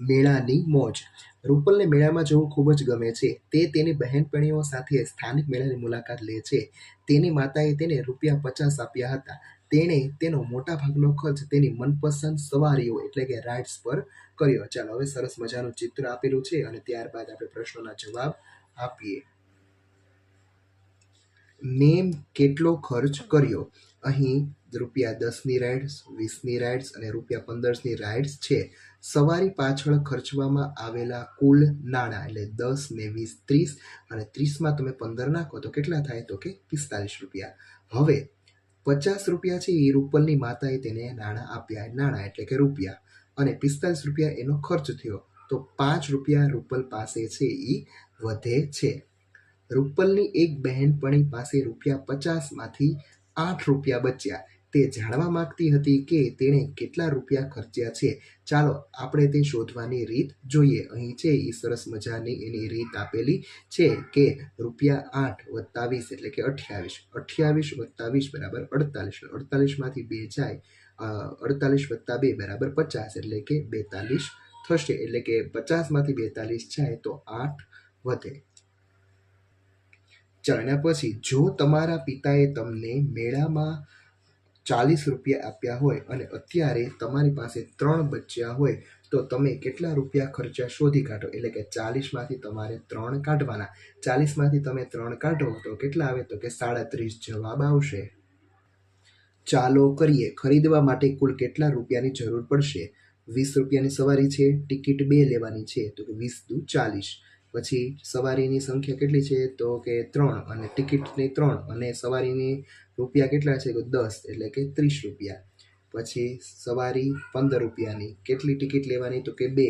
મેળાની મોજ. રૂપલને મેળામાં જવું ખૂબ જ ગમે છે. તે તેની બહેનપણીઓ સાથે સ્થાનિક મેળાની મુલાકાત લે છે. તેની માતાએ તેને રૂપિયા પચાસ આપ્યા હતા. તેણે તેનો મોટા ભાગનો ખર્ચ તેની મનપસંદ સવારીઓ એટલે કે રાઇડ્સ પર કર્યો. ચાલો, હવે સરસ મજાનું ચિત્ર આપેલું છે અને ત્યારબાદ આપણે પ્રશ્નોના જવાબ આપીએ. નેમ કેટલો ખર્ચ કર્યો? અહીં રૂપિયા દસની રાઇડ્સ વીસની રાઇડ્સ અને રૂપિયા પંદરની રાઇડ્સ છે. સવારી પાછળ ખર્ચવામાં આવેલા કુલ નાણાં એટલે દસ ને વીસ ત્રીસ અને ત્રીસમાં તમે પંદર નાખો તો કેટલા થાય તો કે પિસ્તાલીસ રૂપિયા. હવે પચાસ રૂપિયા છે એ રૂપલની માતાએ તેને નાણાં આપ્યા નાણાં એટલે કે રૂપિયા. અને પિસ્તાલીસ રૂપિયા એનો ખર્ચ થયો તો પાંચ રૂપિયા રૂપલ પાસે છે એ વધે છે. રૂપલની એક બહેનપણી પાસે રૂપિયા પચાસમાંથી આઠ રૂપિયા બચ્યા. તે જાણવા માંગતી હતી કે તેણે કેટલા રૂપિયા ખર્ચ્યા છે. ચાલો આપણે તે શોધવાની રીત જોઈએ. અહીં છે એ સરસ મજાની એની રીત આપેલી છે કે રૂપિયા આઠ વત્તા વીસ એટલે કે અઠ્યાવીસ. અઠ્યાવીસ વત્તા વીસ બરાબર અડતાલીસ. અડતાલીસમાંથી બે જાય અડતાલીસ વત્તા બે બરાબર પચાસ એટલે કે બેતાલીસ થશે. એટલે કે પચાસમાંથી બેતાલીસ જાય તો આઠ વધે. ચાલો પછી જો તમારા પિતાએ તમને મેળામાં ચાલીસ રૂપિયા આપ્યા હોય અને અત્યારે તમારી પાસે ત્રણ બચ્યા હોય, તો તમે કેટલા રૂપિયા ખર્ચા શોધી કાઢો? એટલે કે ચાલીસમાંથી તમારે ત્રણ કાઢવાના. ચાલીસમાંથી તમે ત્રણ કાઢો, તો કેટલા આવે? તો કે સાડત્રીસ જવાબ આવશે. ચાલો કરીએ. ખરીદવા માટે કુલ કેટલા રૂપિયાની જરૂર પડશે? વીસ રૂપિયાની સવારી છે, ટિકિટ બે લેવાની છે, તો વીસ દુ ચાલીસ. પછી સવારીની સંખ્યા કેટલી છે? તો કે ત્રણ અને ટિકિટની ત્રણ અને સવારીની રૂપિયા કેટલા છે? તો દસ એટલે કે ત્રીસ રૂપિયા. પછી સવારી પંદર રૂપિયાની. કેટલી ટિકિટ લેવાની? તો કે બે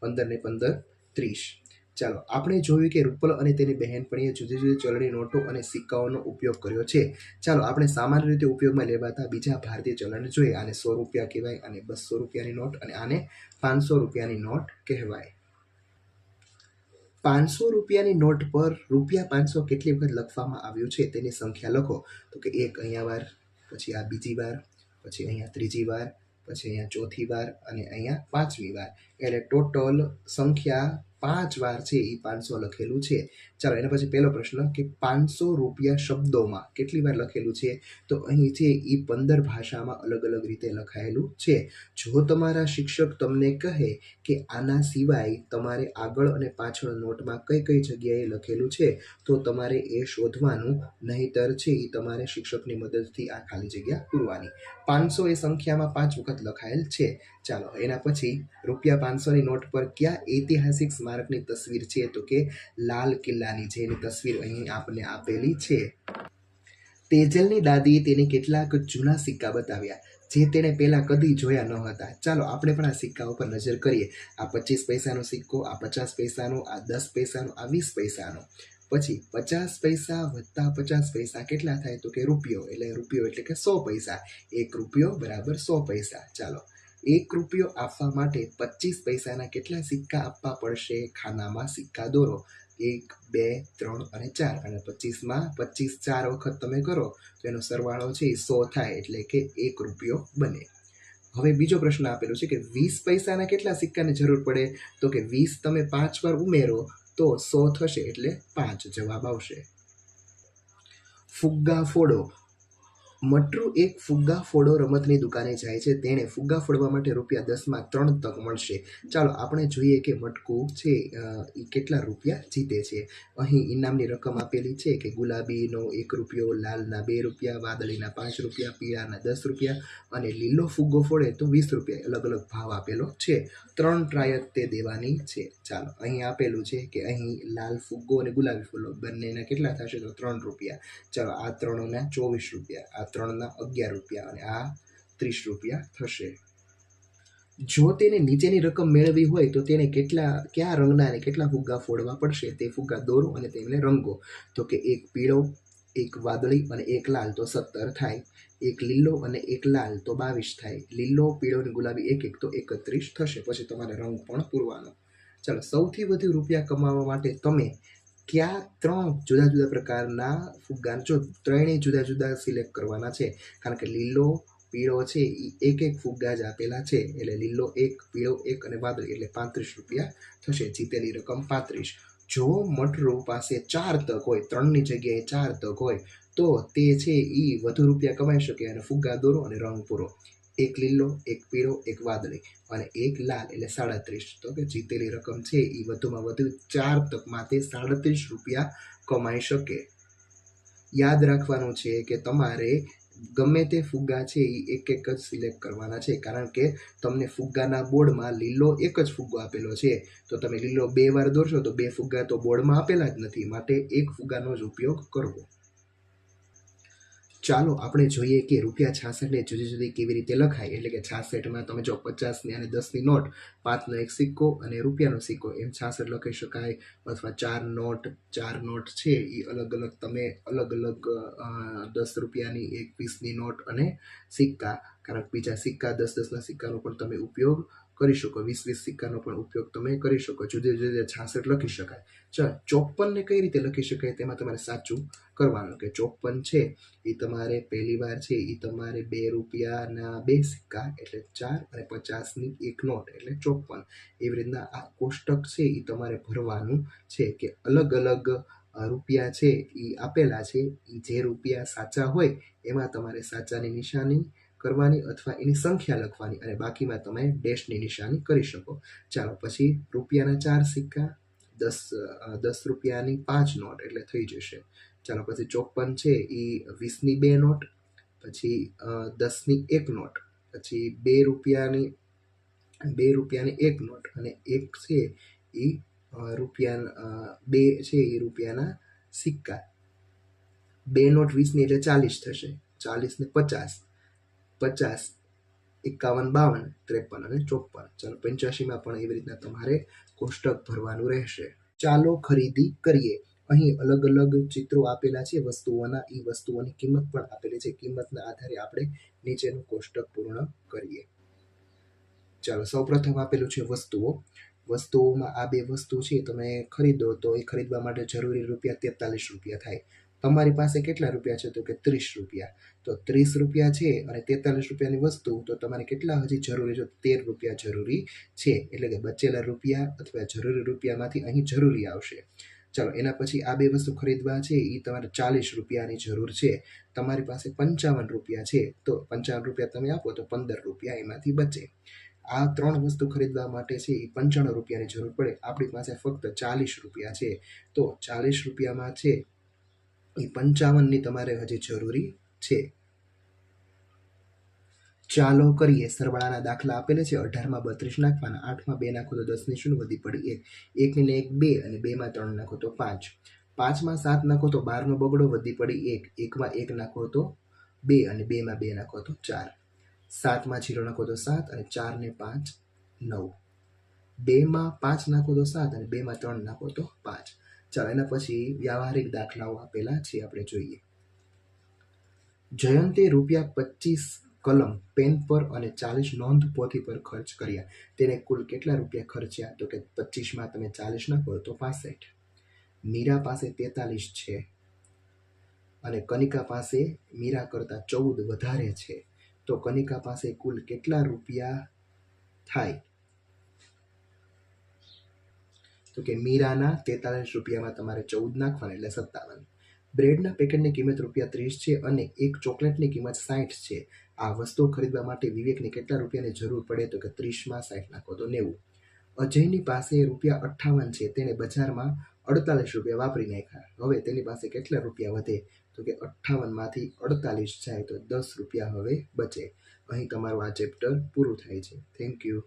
પંદર ને પંદર, ત્રીસ. ચાલો, આપણે જોયું કે રૂપલ અને તેની બહેનપણીએ જુદી જુદી ચલણી નોટો અને સિક્કાઓનો ઉપયોગ કર્યો છે. ચાલો, આપણે સામાન્ય રીતે ઉપયોગમાં લેવાતા બીજા ભારતીય ચલણ જોઈએ. આને સો રૂપિયા કહેવાય અને બસો રૂપિયાની નોટ અને આને પાંચસો રૂપિયાની નોટ કહેવાય. પાંચસો રૂપિયાની નોટ પર રૂપિયા પાંચસો કેટલી વખત લખવામાં આવ્યું છે તેની સંખ્યા લખો. તો કે એક અહીંયા વાર, પછી આ બીજી વાર, પછી અહીંયા ત્રીજી વાર, પછી અહીંયા ચોથી વાર અને અહીંયા પાંચમી વાર. એટલે ટોટલ સંખ્યા પાંચ વાર છે એ પાંચસો લખેલું છે. ચાલો, એના પછી પહેલો પ્રશ્ન કે પાંચસો રૂપિયા શબ્દોમાં કેટલી વાર લખેલું છે? તો અહીં છે એ પંદર ભાષામાં અલગ અલગ રીતે લખાયેલું છે. જો તમારા શિક્ષક તમને કહે કે આના સિવાય તમારે આગળ અને પાછળ નોટમાં કઈ કઈ જગ્યાએ લખેલું છે, તો તમારે એ શોધવાનું, નહીતર છે એ તમારે શિક્ષકની મદદથી આ ખાલી જગ્યા પૂરવાની. પાંચસો એ સંખ્યામાં પાંચ વખત લખાયેલ છે. ચાલો, એના પછી રૂપિયા પાંચસોની નોટ પર કયા ઐતિહાસિક સ્મારકની તસવીર છે? તો કે લાલ કિલ્લાની જેની તસવીર અહીં આપને આપેલી છે. તેજલની દાદીએ તેને કેટલાક જૂના સિક્કા બતાવ્યા, જે તેણે પહેલાં કદી જોયા ન હતા. ચાલો આપણે પણ આ સિક્કા ઉપર નજર કરીએ. આ પચીસ પૈસાનો સિક્કો, આ પચાસ પૈસાનો, આ દસ પૈસાનો, આ વીસ પૈસાનો. પછી પચાસ પૈસા વત્તા પચાસ પૈસા કેટલા થાય તો કે રૂપિયો? એટલે રૂપિયો એટલે કે સો પૈસા. એક રૂપિયો બરાબર સો પૈસા. ચાલો, એક રૂપિયો આપવા માટે પચીસ પૈસાના કેટલા સિક્કા આપવા પડશે? ખાનામાં સિક્કા દોરો. એક, બે, ત્રણ અને ચાર અને પચીસમાં પચીસ ચાર વખત તમે કરો તો એનો સરવાળો છે એ સો થાય એટલે કે એક રૂપિયો બને. હવે બીજો પ્રશ્ન આપેલો છે કે વીસ પૈસાના કેટલા સિક્કાની જરૂર પડે? તો કે વીસ તમે પાંચ વાર ઉમેરો તો સો થશે એટલે પાંચ જવાબ આવશે. ફુગ્ગા ફોડો. મટરુ એક ફુગ્ગા ફોડો રમતની દુકાને જાય છે. તેણે ફુગ્ગા ફોડવા માટે રૂપિયા દસમાં ત્રણ તક મળશે. ચાલો, આપણે જોઈએ કે મટકુ છે એ કેટલા રૂપિયા જીતે છે. અહીં ઇનામની રકમ આપેલી છે કે ગુલાબીનો એક રૂપિયો, લાલના બે રૂપિયા, વાદળીના પાંચ રૂપિયા, પીળાના દસ રૂપિયા અને લીલો ફુગ્ગો ફોડે તો વીસ રૂપિયા. અલગ અલગ ભાવ આપેલો છે. ત્રણ ટ્રાય તે દેવાની છે. ચાલો, અહીં આપેલું છે કે અહીં લાલ ફુગ્ગો અને ગુલાબી ફૂલો બંનેના કેટલા થશે તો ત્રણ રૂપિયા. ચાલો, આ ત્રણોના ચોવીસ રૂપિયા. આ ત્રણના અગિયાર રૂપિયા અને આ ત્રીસ રૂપિયા થશે. જો તેને નીચેની રકમ મેળવી હોય તો તેને કેટલા, કયા રંગના અને કેટલા ફુગ્ગા ફોડવા પડશે તે ફુગ્ગા દોરો અને તેમને રંગો. તો કે એક પીળો, એક વાદળી અને એક લાલ તો સત્તર થાય. એક લીલો અને એક લાલ તો બાવીસ થાય. લીલો, પીળો અને ગુલાબી એક એક તો એકત્રીસ થશે. પછી તમારે રંગ પણ પૂરવાનો. ચાલો, સૌથી વધુ રૂપિયા કમાવા માટે તમે કયા ત્રણ જુદા જુદા પ્રકારના ફુગ્ગા જો ત્રણેય જુદા જુદા સિલેક્ટ કરવાના છે? કારણ કે લીલો, પીળો છે એ એક એક ફુગ્ગા જ આપેલા છે. એટલે લીલો એક, પીળો એક અને વાદળી, એટલે પાંત્રીસ રૂપિયા થશે. જીતેલી રકમ પાંત્રીસ. જો મટરો પાસે ચાર તક હોય, ત્રણની જગ્યાએ ચાર તક હોય, તો તે છે એ વધુ રૂપિયા કમાઈ શકે અને ફુગ્ગા દોરો અને રંગ પૂરો. એક લીલો, એક પીળો, એક વાદળી અને એક લાલ એટલે સાડત્રીસ. તો કે જીતેલી રકમ છે એ વધુમાં વધુ ચાર તકમાં તે સાડત્રીસ રૂપિયા કમાઈ શકે. યાદ રાખવાનું છે કે તમારે ગમે તે ફુગ્ગા છે એ એક એક જ સિલેક્ટ કરવાના છે. કારણ કે તમને ફુગ્ગાના બોર્ડમાં લીલો એક જ ફુગ્ગો આપેલો છે. તો તમે લીલો બે વાર દોરશો તો બે ફુગ્ગા તો બોર્ડમાં આપેલા જ નથી. માટે એક ફુગ્ગાનો જ ઉપયોગ કરવો. ચાલો આપણે જોઈએ કે રૂપિયા છાસઠને જુદી જુદી કેવી રીતે લખાય. એટલે કે છાસઠમાં તમે જો પચાસની અને દસની નોટ, પાંચનો એક સિક્કો અને રૂપિયાનો સિક્કો, એમ છાસઠ લખી શકાય. અથવા ચાર નોટ ચાર નોટ છે એ અલગ અલગ તમે અલગ અલગ દસ રૂપિયાની એક વીસની નોટ અને સિક્કા. કારણ કે બીજા સિક્કા, દસ દસના સિક્કાનો પણ તમે ઉપયોગ કરી શકો, વીસ વીસ સિક્કાનો પણ ઉપયોગ તમે કરી શકો, જુદા જુદા છાસઠ લખી શકાય. ચાલ, ચોપનને કઈ રીતે લખી શકાય તેમાં તમારે સાચું કરવાનું કે ચોપન છે એ તમારે પહેલી વાર છે એ તમારે બે રૂપિયાના બે સિક્કા, એટલે ચાર અને પચાસની એક નોટ, એટલે ચોપન. એવી રીતના આ કોષ્ટક છે એ તમારે ભરવાનું છે કે અલગ અલગ રૂપિયા છે એ આપેલા છે એ જે રૂપિયા સાચા હોય, એમાં તમારે સાચાની નિશાની કરવાની અથવા એની સંખ્યા લખવાની અને બાકીમાં તમે ડેશની નિશાની કરી શકો. ચાલો, પછી રૂપિયાના ચાર સિક્કા, દસ દસ રૂપિયાની પાંચ નોટ એટલે થઈ જશે. ચાલો, પછી ચોપન છે એ વીસની બે નોટ, પછી દસની એક નોટ, પછી બે રૂપિયાની બે રૂપિયાની એક નોટ અને એક છે એ રૂપિયા બે છે એ રૂપિયાના સિક્કા. બે નોટ વીસની એટલે ચાલીસ થશે. ચાલીસ ને પચાસ. પચાસ, એકાવન, બાવન, ત્રેપન અને ચોપન. ચાલો પંચ્યાસીમાં પણ એવી રીતના તમારે કોષ્ટક ભરવાનું રહેશે. ચાલો ખરીદી કરીએ. અહીં અલગ અલગ ચિત્રો આપેલા છે. વસ્તુઓના એ વસ્તુઓની કિંમત પણ આપેલી છે. કિંમતના આધારે આપણે નીચેનું કોષ્ટક પૂર્ણ કરીએ. ચાલો, સૌપ્રથમ આપેલું છે વસ્તુઓ. વસ્તુઓમાં આ બે વસ્તુ છે તમે ખરીદો તો એ ખરીદવા માટે જરૂરી રૂપિયા તેતાલીસ રૂપિયા થાય. તમારી પાસે કેટલા રૂપિયા છે? તો કે ત્રીસ રૂપિયા. તો ત્રીસ રૂપિયા છે અને તેતાલીસ રૂપિયાની વસ્તુ, તો તમારે કેટલા હજી જરૂરી છે? તેર રૂપિયા જરૂરી છે. એટલે કે બચેલા રૂપિયા અથવા જરૂરી રૂપિયામાંથી અહીં જરૂરી આવશે. ચાલો, એના પછી આ બે વસ્તુ ખરીદવા છે એ તમારે ચાલીસ રૂપિયાની જરૂર છે. તમારી પાસે પંચાવન રૂપિયા છે. તો પંચાવન રૂપિયા તમે આપો, તો પંદર રૂપિયા એમાંથી બચે. આ ત્રણ વસ્તુ ખરીદવા માટે છે એ પંચાણું રૂપિયાની જરૂર પડે. આપણી પાસે ફક્ત ચાલીસ રૂપિયા છે. તો ચાલીસ રૂપિયામાં છે એ પંચાવનની તમારે હજી જરૂરી છે. ચાલો કરીએ. સરવાળાના દાખલા આપેલા છે. અઢારમાં બત્રીસ નાખવાના. આઠમાં બે નાખો તો દસની શૂન્ય વધી પડી. એક. એકની ને એક બે અને બેમાં ત્રણ નાખો તો પાંચ. પાંચમાં સાત નાખો તો બારનો બગડો વધી પડી. એક. એકમાં એક નાખો તો બે અને બેમાં બે નાખો તો ચાર. સાતમાં જીરો નાખો તો સાત અને ચાર ને પાંચ, નવ. બેમાં પાંચ નાખો તો સાત અને બેમાં ત્રણ નાખો તો પાંચ. ચાલો એના પછી વ્યવહારિક દાખલાઓ આપેલા છે, આપણે જોઈએ. જયંતે રૂપિયા પચીસ કલમ પેન પર અને ચાલીસ નોંધ પોથી પર ખર્ચ કર્યા. તેને કુલ કેટલા રૂપિયા ખર્ચ્યા? તો કે પચીસમાં તમે ચાલીસ નાખો તો પાસઠ. મીરા પાસે તેતાલીસ છે અને કનિકા પાસે મીરા કરતાં ચૌદ વધારે છે. તો કનિકા પાસે કુલ કેટલા રૂપિયા થાય? તો કે મીરાના તેતાલીસ રૂપિયામાં તમારે ચૌદ નાખવાના એટલે સત્તાવન. બ્રેડના પેકેટની કિંમત રૂપિયા ત્રીસ છે અને એક ચોકલેટની કિંમત સાઠ છે. આ વસ્તુઓ ખરીદવા માટે વિવેકને કેટલા રૂપિયાની જરૂર પડે તો કે ત્રીસમાં સાઠ નાખો તો નેવું. અજયની પાસે રૂપિયા અઠ્ઠાવન છે. તેણે બજારમાં અડતાલીસ રૂપિયા વાપરી નાખ્યા. હવે તેની પાસે કેટલા રૂપિયા વધે? તો કે અઠ્ઠાવનમાંથી અડતાલીસ જાય તો દસ રૂપિયા હવે બચે. અહીં તમારું આ ચેપ્ટર પૂરું થાય છે. Thank you